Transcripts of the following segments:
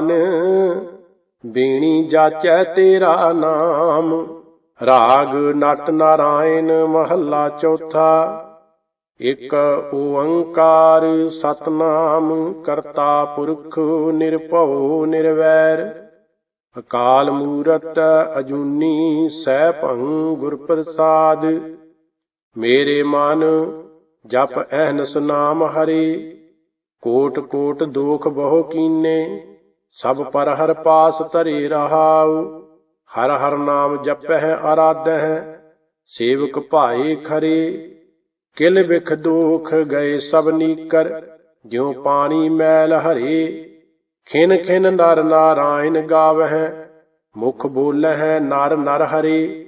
ਮਾਨ, ਬੀਣੀ ਜਾਚੈ ਤੇਰਾ ਨਾਮ। ਰਾਗ ਨਟ ਨਾਰਾਇਣ ਮਹੱਲਾ ਚੌਥਾ, ਇਕ ਓੰਕਾਰ ਸਤਨਾਮ ਕਰਤਾ ਪੁਰਖ ਨਿਰਭਉ ਨਿਰਵੈਰ। ਅਕਾਲ ਮੂਰਤ ਅਜੂਨੀ ਸੈਭੰ ਗੁਰ ਪ੍ਰਸਾਦ ਮੇਰੇ ਮਨ ਜਪ ਅਹਨਸ ਨਾਮ ਹਰੇ, ਕੋਟ ਕੋਟ ਦੋਖ ਬਹੁ ਕੀਨੇ। ਸਭ ਪਰ ਹਰ ਪਾਸ ਧਰੇ ਰਹਾਉ, ਹਰ ਹਰ ਨਾਮ ਜਪਹਿ ਆਰਾਧਹਿ, ਸੇਵਕ ਭਾਏ ਖਰੇ, ਕਿਲ ਵਿਖ ਦੋਖ ਗਏ ਸਭ ਨੀਕਰ, ਜਿਉ ਪਾਣੀ ਮੈਲ ਹਰੇ, ਖਿਨ ਖਿਨ ਨਰ ਨਾਰਾਇਣ ਗਾਵਹਿ, ਮੁਖ ਬੋਲਹਿ ਨਰ ਨਰ ਹਰੇ,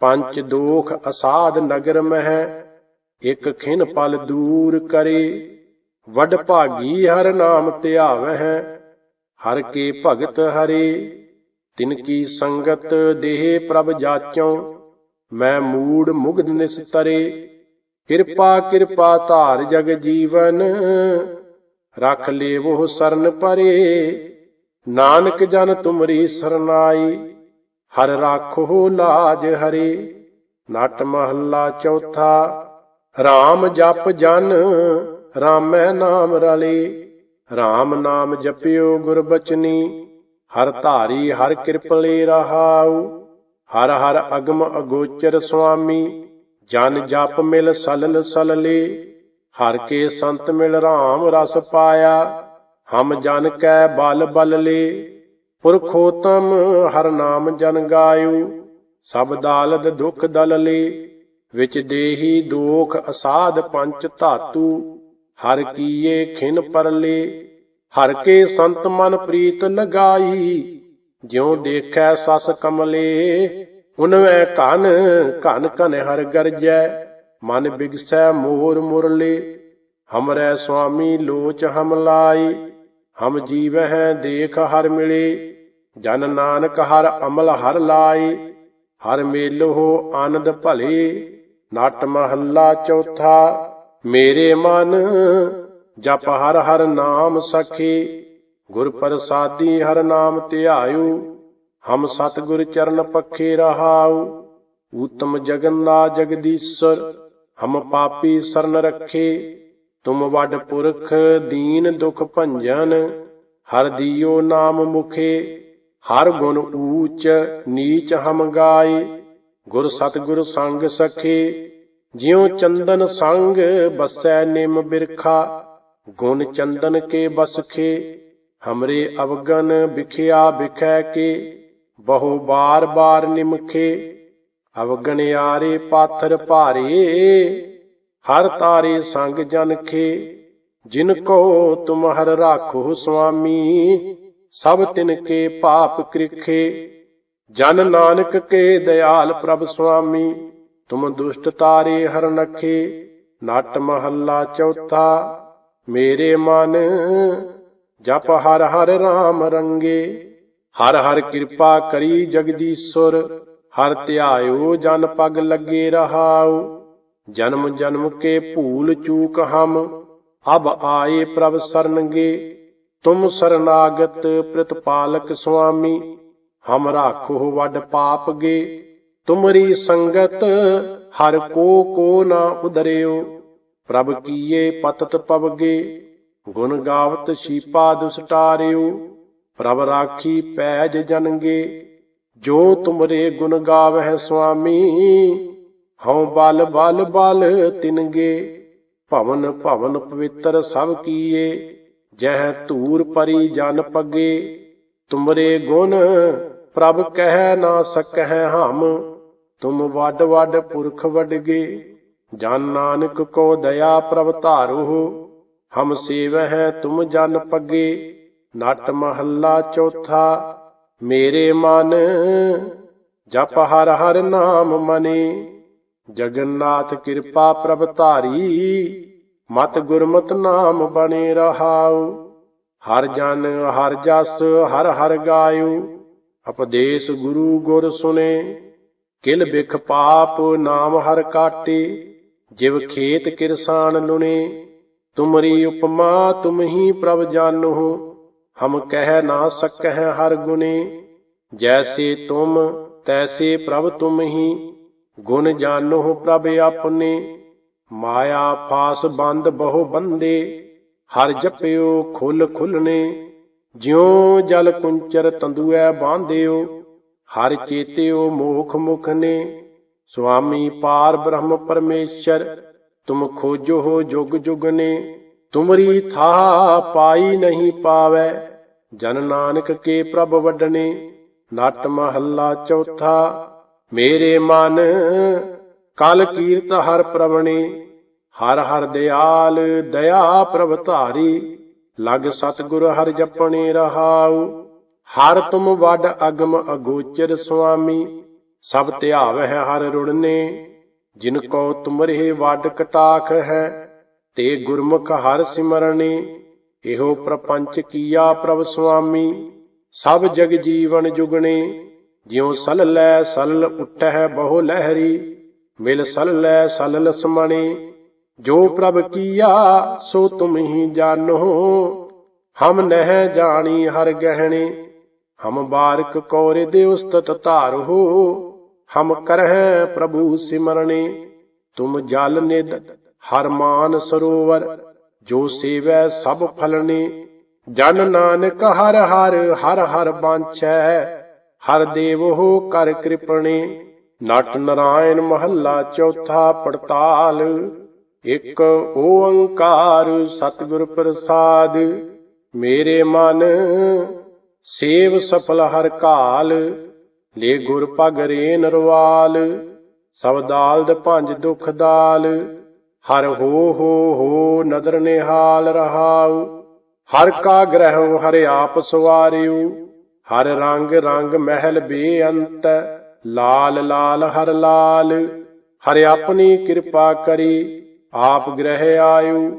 ਪੰਚ ਦੋਖ ਅਸਾਧ ਨਗਰ ਮਹਿ, ਇਕ ਖਿਨ ਪਲ ਦੂਰ ਕਰੇ, ਵਡ ਭਾਗੀ ਹਰ ਨਾਮ ਧਿਆਵਹਿ ਹਰ ਕੇ ਭਗਤ ਹਰੇ, ਤਿਨ ਕੀ ਸੰਗਤ ਦੇਹ ਪ੍ਰਭ ਜਾਚਉ, ਮੈਂ ਮੂੜ ਮੁਗਧ ਨਿਸਤਰੇ ਕਿਰਪਾ ਕਿਰਪਾ ਧਾਰ ਜਗ ਜੀਵਨ, ਰਖ ਲੇਵੋ ਸਰਨ ਪਰੇ। ਨਾਨਕ ਜਨ ਤੁਮਰੀ ਸਰਨਾਈ, ਹਰ ਰਾਖੋ ਲਾਜ ਹਰੇ। ਨਟ ਮਹੱਲਾ ਚੌਥਾ RAM ਜਪ ਜਨ, ਰਾਮੈ ਨਾਮ ਰਲੇ। RAM ਨਾਮ ਜਪਿਓ ਗੁਰਬਚਨੀ ਹਰ ਧਾਰੀ ਹਰ ਕਿਰਪਲੇ ਰਹਾਉ, ਹਰ ਹਰ ਅਗਮ ਅਗੋਚਰ ਸੁਆਮੀ, ਜਨ ਜਪ ਮਿਲ ਸਲਲ ਸਲਲੇ, ਹਰ ਕੇ ਸੰਤ ਮਿਲ RAM ਰਸ ਪਾਇਆ, ਹਮ ਜਨ ਕੈ ਬਲ ਬਲ ਲੇ ਪੁਰਖੋਤਮ ਹਰ ਨਾਮ ਜਨ ਗਾਇਓ, ਸਭ ਦਾਲਦ ਦੁਖ ਦਲ ਲੇ ਵਿਚ ਦੇਹੀ ਦੋਖ ਅਸਾਧ ਪੰਚ ਧਾਤੂ ਹਰ ਕੀਏ ਖਿਨ ਪਰਲੇ, ਹਰ ਕੇ ਸੰਤ ਮਨ ਪ੍ਰੀਤ ਲਗਾਈ। ਜਿਉ ਦੇਖੈ ਸਸ ਕਮਲੇ, ਉਨਵੇਂ ਘਨ ਘਨ ਘਨ ਹਰ ਗਰਜੈ, ਮਨ ਬਿਗਸੈ ਮੋਰ ਮੁਰਲੇ। ਹਮਰੈ ਸੁਆਮੀ ਲੋਚ ਹਮ ਲਾਈ ਹਮ ਜੀਵਹਿ ਦੇਖ ਹਰ ਮਿਲੇ। ਜਨ ਨਾਨਕ ਹਰ ਅਮਲ ਹਰ ਲਾਈ ਹਰ ਮੇਲੋ ਆਨੰਦ ਭਲੇ। ਨਟ ਮਹੱਲਾ ਚੌਥਾ ਮੇਰੇ ਮਨ ਜਪ ਹਰ ਹਰ ਨਾਮ ਸਖੀ, ਗੁਰ ਪ੍ਰਸਾਦੀ ਹਰ ਨਾਮ ਧਿਆਇਓ, ਹਮ ਸਤਿਗੁਰ ਚਰਨ ਪੱਖੇ ਰਹਾਉ, ਊਤਮ ਜਗਨਾ ਜਗਦੀਸ਼ਰ, ਹਮ ਪਾਪੀ ਸਰਨ ਰੱਖੇ, ਤੁਮ ਵੱਡ ਪੁਰਖ ਦੀਨ ਦੁਖ ਭੰਜਨ, ਹਰ ਦੀਓ ਨਾਮ ਮੁਖੇ, ਹਰ ਗੁਣ ਊਚ ਨੀਚ ਹਮ ਗਾਏ, ਗੁਰ ਸਤਿਗੁਰ ਸੰਗ ਸਖੇ ਜਿਉ ਚੰਦਨ ਸੰਗ ਬਸੈ ਨਿਮ ਬਿਰਖਾ, ਗੁਣ ਚੰਦਨ ਕੇ ਬਸਖੇ ਹਮਰੇ ਅਵਗਨ ਵਿਖਿਆ ਵਿਖੈ ਕੇ, ਬਹੁ ਬਾਰ ਬਾਰ ਨਿਮਖੇ ਅਵਗਨ ਯਾਰੇ ਪਾਥਰ ਭਾਰੇ, ਹਰ ਤਾਰੇ ਸੰਗ ਜਨਖੇ ਜਿਨ ਕੋ ਤੁਮ ਹਰ ਰਾਖੋ ਸੁਆਮੀ, ਸਭ ਤਿਨ ਕੇ ਪਾਪ ਕ੍ਰਿਖੇ, ਜਨ ਨਾਨਕ ਕੇ ਦਇਆਲ ਪ੍ਰਭ ਸੁਆਮੀ। ਤੁਮ ਦੁਸ਼ਟ ਤਾਰੇ ਹਰ ਨਖੇ, ਨਟ ਮਹੱਲਾ ਚੌਥਾ, ਮੇਰੇ ਮਨ ਜਪ ਹਰ ਹਰ RAM ਰੰਗੇ। ਹਰ ਹਰ ਕਿਰਪਾ ਕਰੀ ਜਗਦੀਸ਼ਰ, ਹਰ ਧਿਆਇਓ ਜਨ ਪਗ ਲੱਗੇ ਰਹਾਉ। ਜਨਮ ਜਨਮ ਕੇ ਭੂਲ ਚੂਕ ਹਮ, ਅਬ ਆਏ ਪ੍ਰਭ ਸਰਨਗੇ। ਤੁਮ ਸਰਨਾਗਤ ਪ੍ਰਤਪਾਲਕ ਸੁਆਮੀ, ਹਮ ਰਾਖੋ ਵੱਡ ਪਾਪ ਗੇ। ਤੁਮਰੀ ਸੰਗਤ ਹਰ ਕੋ ਕੋ ਨਾ ਉਧਰਿਓ ਪ੍ਰਭ ਕੀਏ ਪਤਤ ਪਵਗੇ, ਗੁਣ ਗਾਵਤ ਸ਼ੀਪਾ ਦੁਸਟਾਰਿਓ ਪ੍ਰਭ ਰਾਖੀ ਪੈਜ ਜਨਗੇ, ਜੋ ਤੁਮਰੇ ਗੁਣ ਗਾਵਹਿ ਸੁਆਮੀ, ਹਉ ਬਲ ਬਲ ਬਲ ਤਿਨਗੇ, ਭਵਨ ਭਵਨ ਪਵਿੱਤਰ ਸਭ ਕੀਏ, ਜਹ ਧੂਰ ਪਰੀ ਜਨ ਪਗੇ, ਤੁਮਰੇ ਗੁਣ ਪ੍ਰਭ ਕਹਿ ਨਾ ਸਕਹਿ ਹਮ ਤੁਮ ਵੱਡ ਵੱਡ ਪੁਰਖ ਵਡਗੇ, ਜਨ ਨਾਨਕ ਕੋ ਦਇਆ ਪ੍ਰਭ ਧਾਰੋ ਹਮ ਸੇਵਹਿ ਤੁਮ ਜਨ ਪਗੇ, ਨਟ ਮਹੱਲਾ ਚੌਥਾ, ਮੇਰੇ ਮਨ, ਜਪ ਹਰ ਹਰ ਨਾਮ ਮਨੇ, ਜਗਨਨਾਥ ਕਿਰਪਾ ਪ੍ਰਭ ਧਾਰੀ, ਮਤ ਗੁਰਮਤ ਨਾਮ ਬਣੇ ਰਹਾਉ, ਹਰ ਜਨ, ਹਰ ਜਸ, ਹਰ ਹਰ ਗਾਇਓ ਉਪਦੇਸ਼ ਗੁਰੂ ਗੁਰ ਸੁਨੇ। ਕਿਲ ਬਿਖ ਪਾਪ ਨਾਮ ਹਰ ਕਾਟੇ, ਜਿਵ ਖੇਤ ਕਿਰਸਾਨ ਲੁਣੇ, ਤੁਮਰੀ ਉਪਮਾ ਤੁਮ ਹੀ ਪ੍ਰਭ ਜਾਨੋ ਹਮ ਕਹਿ ਨਾ ਸਕਹਿ ਹਰ ਗੁਨੇ ਜੈਸੇ ਤੁਮ, ਤੈਸੇ ਪ੍ਰਭ ਤੁਮ ਹੀ, ਗੁਣ ਜਾਣੋ ਪ੍ਰਭ ਆਪਣੇ, ਮਾਇਆ ਫਾਸ ਬੰਦ ਬਹੁ ਬੰਦੇ, ਹਰ ਜਪਿਓ ਖੁੱਲ ਖੁੱਲਨੇ ਜਿਉ ਜਲ ਕੁੰਚਰ ਤੰਦੂਐ ਬਾਂਧਿਓ ਹਰ ਚੇਤਿਓ ਮੋਖ ਮੁਖ ਨੇ ਸੁਆਮੀ ਪਾਰ ਬ੍ਰਹਮ ਪਰਮੇਸ਼ਰ, ਤੁਮ ਖੋਜੋ ਹੋ ਜੁਗ ਜੁਗ ਨੇ ਤੁਮਰੀ ਥਾ ਪਾਈ ਨਹੀਂ ਪਾਵੈ, ਜਨ ਨਾਨਕ ਕੇ ਪ੍ਰਭ ਵੱਡਨੇ, ਨਟ ਮਹੱਲਾ ਚੌਥਾ, ਮੇਰੇ ਮਨ, ਕਲ ਕੀਰਤ ਹਰ ਪ੍ਰਵਣੇ, ਹਰ ਹਰ ਦਿਆਲ, ਦਇਆ ਪ੍ਰਭ ਧਾਰੀ, ਲਗ ਸਤਿਗੁਰ ਹਰ ਜਪਣੇ ਰਹਾਉ। ਹਰ ਤੁਮ ਵੱਡ ਅਗਮ ਅਗੋਚਰ ਸੁਆਮੀ, ਸਭ ਧਿਆਵਹਿ ਹਰ ਰੁੜਨੇ, ਜਿਨ ਕੋ ਤੁਮਰੇ ਵੱਡ ਕਟਾਖ ਹੈ, ਤੇ ਗੁਰਮੁਖ ਹਰ ਸਿਮਰਨੇ, ਇਹੋ ਪ੍ਰਪੰਚ ਕੀਆ ਪ੍ਰਭ ਸੁਆਮੀ, ਸਭ ਜਗ ਜੀਵਨ ਜੁਗਣੇ ਜਿਉ ਸਲ ਲੈ ਸਲਲ ਉੱਠੈ ਬਹੁ ਲਹਿਰੀ, ਮਿਲ ਸਲ ਲੈ ਸਲ ਸਮਣੇ, ਜੋ ਪ੍ਰਭ ਕੀਆ ਸੋ ਤੁਮ ਹੀ ਜਾਣੋ, ਹਮ ਨਹਿ ਜਾਣੀ ਹਰ ਗਹਿਣੇ ਹਮ ਬਾਰਕ ਕੌਰੇ ਦੇ ਉਸਤਤ ਧਾਰੋ ਹਮ ਕਰਹਿ ਪ੍ਰਭੂ ਸਿਮਰਣੇ ਤੁਮ ਜਲ ਨਿਦ ਹਰ ਸਰੋਵਰ, ਜੋ ਸੇਵੈ ਸਭ ਫਲਨੇ। ਜਨ ਨਾਨਕ ਹਰ ਹਰ ਹਰ ਹਰ ਬਾਂਚੈ ਹਰ ਦੇਵ ਹੋ ਕਰ ਕਿਰਪਣੇ ਨਟ ਨਰਾਇਣ ਮਹੱਲਾ ਚੌਥਾ ਪੜਤਾਲ, ਇੱਕ ਓੰਕਾਰ ਸਤਿਗੁਰ ਪ੍ਰਸਾਦ, ਮੇਰੇ ਮਨ ਸੇਵ ਸਫਲ ਹਰ ਕਾਲ ਲੈ ਗੁਰ ਪਗ ਰੇ ਨਰਵਾਲ ਸਬਦਾਲ ਦ ਭੰਜ ਦੁਖ ਦਾਲ, ਹਰ ਹੋ ਹੋ ਹੋ ਨਦਰ ਨਿਹਾਲ ਰਹਾਉ, ਹਰ ਕਾ ਗ੍ਰਹਿ ਹਰ ਆਪ ਸਵਾਰਿਉ, ਹਰ ਰੰਗ ਰੰਗ ਮਹਿਲ ਬੇਅੰਤ, ਲਾਲ ਲਾਲ ਹਰ ਲਾਲ, ਹਰ ਆਪਣੀ ਕਿਰਪਾ ਕਰੀ, ਆਪ ਗ੍ਰਹਿ ਆਇਉ,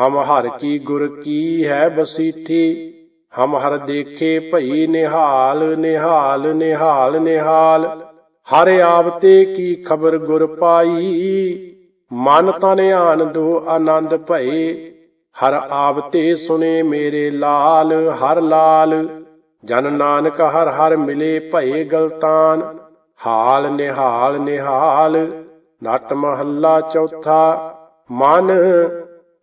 ਹਮ ਹਰ ਕੀ ਗੁਰ ਕੀ ਹੈ ਬਸੀਠੀ ਹਮ ਹਰ ਦੇਖੇ ਭਈ ਨਿਹਾਲ ਨਿਹਾਲ ਨਿਹਾਲ ਨਿਹਾਲ। ਹਰ ਆਵਤੇ ਕੀ ਖਬਰ ਗੁਰ ਪਾਈ? ਮਨ ਤਨ ਦੋ ਆਨੰਦ ਭਏ। ਹਰ ਆਵਤੇ ਸੁਨੇ ਮੇਰੇ ਲਾਲ, ਹਰ ਲਾਲ। ਜਨ ਨਾਨਕ ਹਰ ਹਰ ਮਿਲੇ ਭਏ ਗਲਤਾਨ। ਹਾਲ, ਨਿਹਾਲ ਨਿਹਾਲ। ਨਟ ਮਹੱਲਾ ਚੌਥਾ। ਮਨ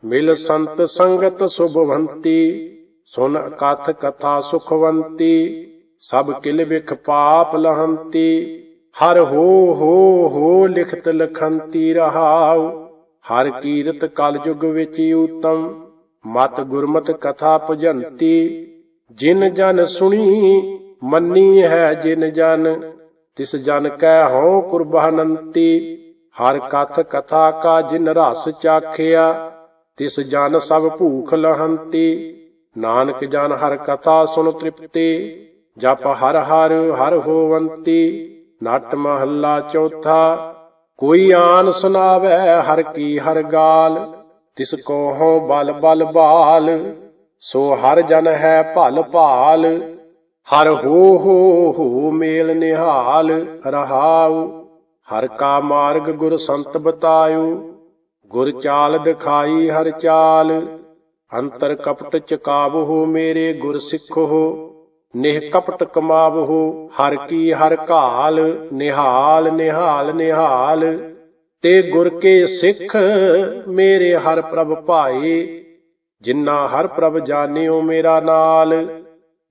ਮਿਲ ਸੰਤ ਸੰਗਤ ਸੁਭਵੰਤੀ। ਸੁਨ ਕਥ ਕਥਾ ਸੁਖਵੰਤੀ, ਸਭ ਕਿਲ ਵਿਖ ਪਾਪ ਲਹੰਤੀ, ਹਰ ਹੋ ਹੋ ਹੋ ਲਿਖਤ ਲਖੰਤੀ ਰਹਾਉ, ਹਰ ਕੀਰਤ ਕਲ ਯੁਗ ਵਿੱਚ ਉਤਮ ਮਤ ਗੁਰਮਤ ਕਥਾ ਭਜੰਤੀ, ਜਿਨ ਜਨ ਸੁਣੀ ਮੰਨੀ ਹੈ ਜਿਨ ਜਨ, ਤਿਸ ਜਨ ਕੈ ਹਉ ਕੁਰਬਾਨੰਤੀ, ਹਰ ਕਥ ਕਥਾ ਕਾ ਜਿਨ ਰਸ ਚਾਖਿਆ, ਤਿਸ ਜਨ ਸਭ ਭੂਖ ਲਹੰਤੀ ਨਾਨਕ ਜਨ ਹਰ ਕਥਾ ਸੁਣ ਤ੍ਰਿਪਤੀ, ਜਪ ਹਰ ਹਰ ਹਰ ਹੋਵੰਤੀ, ਨਟ ਮਹੱਲਾ ਚੌਥਾ, ਕੋਈ ਆਨ ਸੁਨਾਵੇ ਹਰ ਕੀ ਹਰ ਗਾਲ, ਤਿਸ ਕੋ ਹੋ ਬਲ ਬਲ ਬਾਲ, ਸੋ ਹਰ ਜਨ ਹੈ ਭਲ ਭਾਲ, ਹਰ ਹੋ ਹੋ ਹੋ ਮੇਲ ਨਿਹਾਲ ਰਹਾਉ, ਹਰ ਕਾ ਮਾਰਗ ਗੁਰ ਸੰਤ ਬਤਾਇਓ ਗੁਰ ਚਾਲ ਦਿਖਾਈ ਹਰ ਚਾਲ ਅੰਤਰ ਕਪਟ ਚਕਾਵਹੁ ਮੇਰੇ ਗੁਰ ਸਿੱਖੋ ਨਿਹ ਕਪਟ ਕਮਾਵਹੁ, ਹਰ ਕੀ ਹਰ ਘਾਲ, ਨਿਹਾਲ ਨਿਹਾਲ ਨਿਹਾਲ। ਤੇ ਗੁਰ ਕੇ ਸਿੱਖ ਮੇਰੇ ਹਰ ਪ੍ਰਭ ਭਾਏ ਜਿਨ੍ਹਾਂ ਹਰ ਪ੍ਰਭ ਜਾਣਿਓ ਮੇਰਾ ਨਾਲ।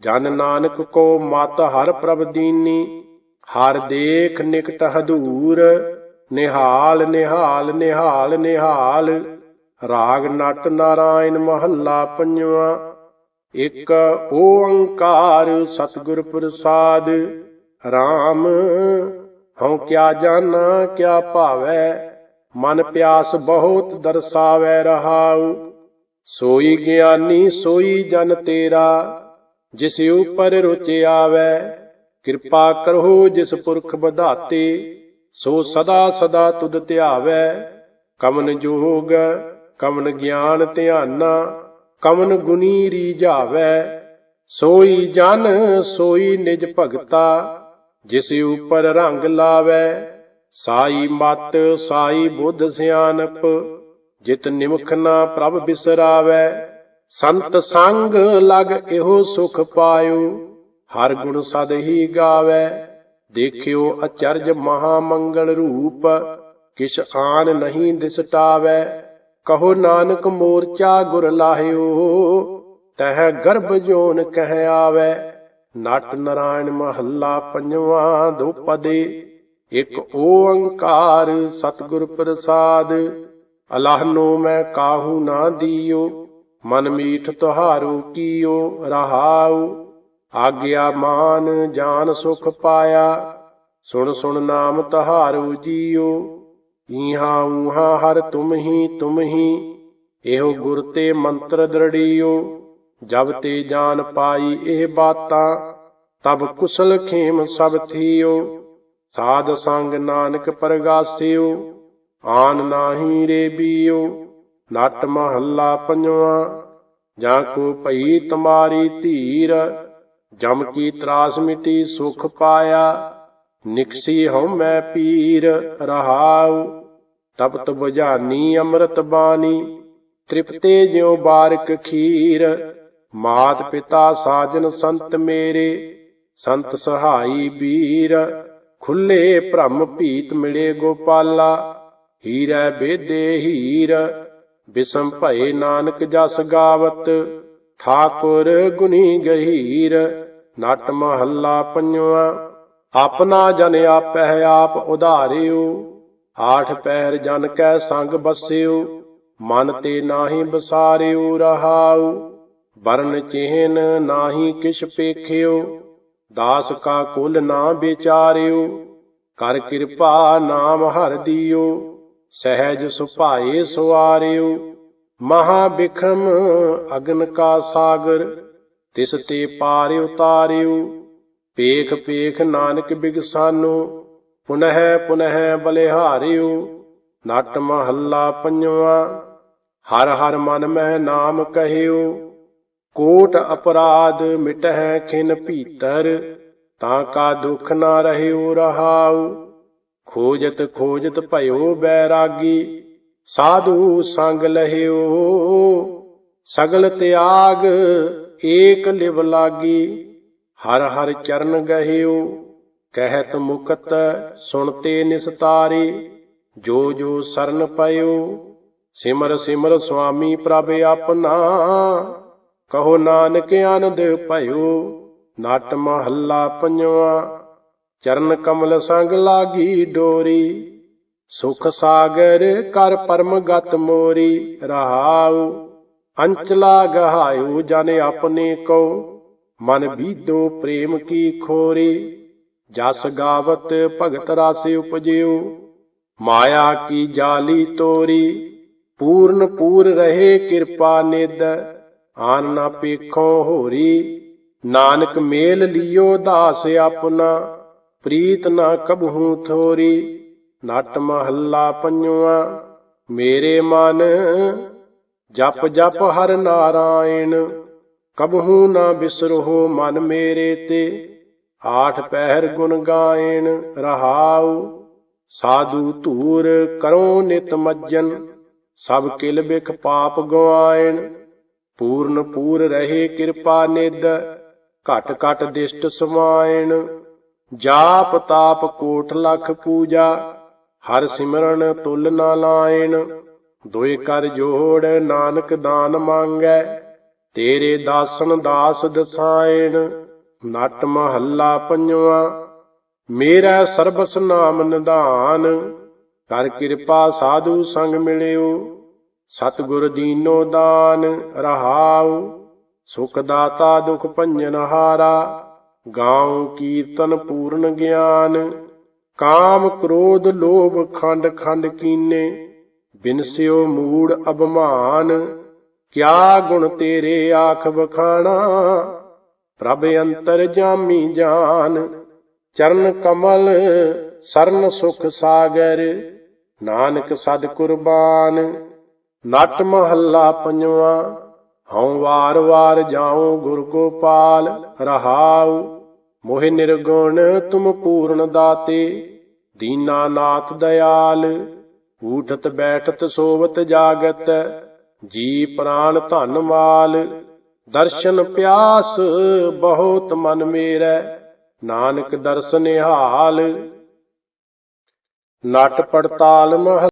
ਜਨ ਨਾਨਕ ਕੋ ਮਤ ਹਰ ਪ੍ਰਭ ਦੀਨੀ, ਹਰ ਦੇਖ ਨਿਕਟ ਹਦੂਰ। ਨਿਹਾਲ ਨਿਹਾਲ ਨਿਹਾਲ ਨਿਹਾਲ। ਰਾਗ ਨਟ ਨਾਰਾਇਣ ਮਹੱਲਾ ਪੰਜਵਾਂ। ਇੱਕ ਓੰਕਾਰ ਸਤਿਗੁਰ ਪ੍ਰਸਾਦ। RAM ਹਉ ਕਿਆ ਜਾਣਾ ਕਿਆ ਭਾਵੈ, ਮਨ ਪਿਆਸ ਬਹੁਤ ਦਰਸਾਵੈ ਰਹਾਉ। ਸੋਈ ਗਿਆਨੀ, ਸੋਈ ਜਨ ਤੇਰਾ, ਜਿਸ ਉਪਰ ਰੁਚ ਆਵੈ, ਕਿਰਪਾ ਕਰੋ ਜਿਸ ਪੁਰਖ ਵਧਾਤੇ, ਸੋ ਸਦਾ ਸਦਾ ਤੁਧ ਧਿਆਵੈ, ਕਮਨ ਜੋਗ ਕਮਨ ਗਿਆਨ ਧਿਆਨਾ, ਕਮਨ ਗੁਨੀ ਰੀਝਾਵੈ, ਸੋਈ ਜਨ, ਸੋਈ ਨਿਜ ਭਗਤਾ, ਜਿਸ ਉਪਰ ਰੰਗ ਲਾਵੈ, ਸਾਈ ਮਤ, ਸਾਈ ਬੁੱਧ ਸਿਆਨਪ ਜਿਤ ਨਿਮਖ ਨਾ ਪ੍ਰਭ ਬਿਸਰਾਵੈ, ਸੰਤ ਸੰਗ ਲਗ ਇਹੋ ਸੁਖ ਪਾਇਓ, ਹਰ ਗੁਣ ਸਦ ਹੀ ਗਾਵੇ, ਦੇਖਿਓ ਅਚਰਜ ਮਹਾ ਮੰਗਲ ਰੂਪ, ਕਿਛ ਆਨ ਨਹੀਂ ਦਿਸਟਾਵੇ ਕਹੋ ਨਾਨਕ ਮੋਰਚਾ ਗੁਰ ਲਾਹਿਓ, ਤਹ ਗਰਭ ਜੋਨ ਕਹਿ ਆਵੇ, ਨਟ ਨਰਾਇਣ ਮਹੱਲਾ ਪੰਜਵਾ ਦੁਪਦੇ ਇਕ ਓੰਕਾਰ ਸਤਿਗੁਰ ਪ੍ਰਸਾਦ ਅਲਹਨੋ ਮੈਂ ਕਾਹੂ ਨਾ ਦੀਓ, ਮਨ ਮੀਠ ਤੁਹਾਰੂ ਕੀਓ, ਰਹਾਉ, ਆਗਿਆ ਮਾਨ ਜਾਨ ਸੁਖ ਪਾਇਆ, ਸੁਣ ਸੁਣ ਨਾਮ ਤੁਹਾਰੂ ਜੀਓ। ਈਹਾ ਊਹਾ ਹਰ ਤੁਮ ਹੀ ਤੁਮ ਹੀ, ਇਹੋ ਗੁਰ ਤੇ ਮੰਤਰ ਦ੍ਰੜੀਓ। ਜਬ ਤੇ ਜਾਨ ਪਾਈ ਇਹ ਬਾਤਾਂ, ਤਬ ਕੁਸਲ ਖੇਮ ਸਭ ਥੀਓ। ਸਾਧ ਸੰਗ ਨਾਨਕ ਪਰਗਾਸਿਓ, ਆਨ ਨਾਹੀ ਰੇ ਬੀਓ ਨਟ ਮਹੱਲਾ ਪੰਜਵਾ, ਜਾਂ ਕੋ ਭਈ ਤੁਮਾਰੀ ਧੀਰ, ਜਮ ਕੀ ਤਰਾਸ ਮਿਟੀ ਸੁਖ ਪਾਇਆ, ਨਿਕਸੀ ਹਉ ਮੈਂ ਪੀਰ ਰਹਾਉ। ਤਪਤ ਬੁਝਾਨੀ ਅੰਮ੍ਰਿਤ ਬਾਣੀ, ਤ੍ਰਿਪਤੇ ਜਿਉ ਬਾਰਕ ਖੀਰ, ਮਾਤ ਪਿਤਾ ਸਾਜਨ ਸੰਤ ਮੇਰੇ, ਸੰਤ ਸਹਾਈ ਵੀਰ, ਖੁੱਲੇ ਭ੍ਰਮ ਭੀਤ ਮਿਲੇ ਗੋਪਾਲਾ, ਹੀਰੈ ਬੇਦੇ ਹੀਰ, ਬਿਸਮ ਭਏ ਨਾਨਕ ਜਸ ਗਾਵਤ, ਠਾਕੁਰ ਗੁਨੀ ਗਹੀਰ, ਨਟ ਮਹੱਲਾ ਪੰਜਵਾ, ਆਪਣਾ ਜਨ ਆਪਹਿ ਆਪ ਉਧਾਰਿਓ ਆਠ ਪੈਰ ਜਨ ਕੈ ਸੰਗ ਬਸਿਓ, ਮਨ ਤੇ ਨਾਹੀ ਬਸਾਰਿਓ, ਰਹਾਉ। ਵਰਨ ਚਿਹਨ ਨਾਹੀ ਕਿਛ ਪੇਖਿਓ, ਦਾਸ ਕਾ ਕੁਲ ਨਾ ਵਿਚਾਰਿਓ। ਕਰ ਕਿਰਪਾ ਨਾਮ ਹਰ ਦਿਓ, ਸਹਿਜ ਸੁਭਾਏ ਸੁਆਰਿਓ। ਮਹਾ ਬਿਖਮ ਅਗਨ ਕਾ ਸਾਗਰ, ਤਿਸ ਤੇ ਪਾਰ ਉਤਾਰਿਓ। ਪੇਖ ਪੇਖ ਨਾਨਕ ਬਿਗਸਾਨੋ ਪੁਨਹਿ ਪੁਨਹਿ ਬਲਿਹਾਰਿਓ ਨਟ ਮਹੱਲਾ ਪੰਜਵਾ, ਹਰ ਹਰ ਮਨ ਮਹਿ ਨਾਮ ਕਹਿਓ ਕੋਟ ਅਪਰਾਧ ਮਿਟਹਿ ਖਿਨ ਭੀਤਰ, ਤਾਂ ਕਾ ਦੁਖ ਨਾ ਰਹਿਓ ਰਹਾਉ, ਖੋਜਤ ਖੋਜਤ ਭਇਓ ਬੈਰਾਗੀ, ਸਾਧੂ ਸੰਗ ਲਹਿਓ ਸਗਲ ਤਿਆਗ ਏਕ ਲਿਵ ਲਾਗੀ, ਹਰ ਹਰ ਚਰਨ ਗਹਿਓ ਕਹਿਤ ਮੁਕਤ ਸੁਣਤੇ ਨਿਸਤਾਰੇ ਜੋ ਜੋ ਸਰਨ ਪਇਓ, ਸਿਮਰ ਸਿਮਰ ਸੁਆਮੀ ਪ੍ਰਭ ਆਪਣਾ। ਕਹੋ ਨਾਨਕ ਆਨੰਦ ਭਇਓ, ਨਟ ਮਹੱਲਾ ਪੰਜਵਾ, ਚਰਨ ਕਮਲ ਸੰਗ ਲਾਗੀ ਡੋਰੀ। ਸੁਖ ਸਾਗਰ ਕਰ ਪਰਮ ਗਤ ਮੋਰੀ, ਰਹਾਉ ਅੰਚਲਾ ਗਹਾਇਓ ਜਨ ਆਪਣੇ ਕੋ ਮਨ ਬੀਦੋ ਪ੍ਰੇਮ ਕੀ ਖੋਰੀ। ਜਸ ਗਾਵਤ ਭਗਤ ਰਾਸੇ ਉਪਜਿਓ ਮਾਇਆ ਕੀ ਜਾਲੀ ਤੋਰੀ, ਪੂਰਨ ਪੂਰ ਰਹੇ ਕਿਰਪਾ ਨਿਦ ਆਨ ਨਾ ਪੇਖੋ ਹੋਰੀ, ਨਾਨਕ ਮੇਲ ਲਿਓ ਦਾਸ ਆਪਣਾ, ਪ੍ਰੀਤ ਨਾ ਕਬਹੂ ਥੋਰੀ, ਨਟ ਮਹੱਲਾ ਪੰਜਵਾ, ਮੇਰੇ ਮਨ, ਜਪ ਜਪ ਹਰ ਨਾਰਾਇਣ, ਕਬਹੂ ਨਾ ਬਿਸਰੋ ਮਨ ਮੇਰੇ ਤੇ ਆਠ ਪਹਿਰ ਗੁਣ ਗਾਇਣ ਰਹਾਉ, ਸਾਧੂ ਧੂਰ ਕਰੋ ਨਿਤ ਮੱਜਨ, ਸਭ ਕਿਲ ਬਿਖ ਪਾਪ ਗਵਾਇਣ ਪੂਰਨ ਪੂਰ ਰਹੇ ਕਿਰਪਾ ਨਿਦ ਘਟ ਘਟ ਦਿਸ਼ਟ ਸਮਾਇਣ ਜਾਪ ਤਾਪ ਕੋਟ ਲਖ ਪੂਜਾ, ਹਰ ਸਿਮਰਨ ਤੁਲ ਨਾ ਲਾਇਣ ਦੋਇ ਕਰ ਜੋੜ ਨਾਨਕ ਦਾਨ ਮੰਗੈ, ਤੇਰੇ ਦਾਸਨ ਦਾਸ ਦਸਾਇਣ ਨਟ ਮਹੱਲਾ ਪੰਜਵਾ, ਮੇਰਾ ਸਰਬਸ ਨਾਮ ਨਿਧਾਨ, ਕਰ ਕਿਰਪਾ ਸਾਧੂ ਸੰਗ ਮਿਲਿਓ, ਸਤਿਗੁਰ ਦੀਨੋ ਦਾਨ ਰਹਾਉ, ਸੁਖ ਦਾਤਾ ਦੁਖ ਭੰਜਨ ਹਾਰਾ, ਗਾਉ ਕੀਰਤਨ ਪੂਰਨ ਗਿਆਨ, ਕਾਮ ਕ੍ਰੋਧ ਲੋਭ ਖੰਡ ਖੰਡ ਕੀਨੇ ਬਿਨਸਿਓ ਮੂੜ ਅਭਮਾਨ, ਕਿਆ ਗੁਣ ਤੇਰੇ ਆਖ ਬਖਾਣਾ ਪ੍ਰਭ ਅੰਤਰ ਜਾਮੀ ਜਾਨ, ਚਰਨ ਕਮਲ, ਸਰਨ ਸੁਖ ਸਾਗਰ, ਨਾਨਕ ਸਦ ਕੁਰਬਾਨ। ਨਟ ਮਹੱਲਾ ਪੰਜਵਾ, ਹਉ ਵਾਰ ਵਾਰ ਜਾਉ ਗੁਰ ਗੋਪਾਲ, ਰਹਾਉ, ਮੋਹਿ ਨਿਰਗੁਣ ਤੁਮ ਪੂਰਨ ਦਾਤੇ, ਦੀਨਾ ਨਾਥ ਦਇਆਲ, ਊਠਤ ਬੈਠਤ ਸੋਵਤ ਜਾਗਤ, ਜੀ ਪ੍ਰਾਨ ਧਨ ਮਾਲ। ਦਰਸ਼ਨ ਪਿਆਸ ਬਹੁਤ ਮਨ ਮੇਰਾ ਨਾਨਕ ਦਰਸ਼ਨ ਹਾਲ ਨਟ ਪੜਤਾਲ ਮਹ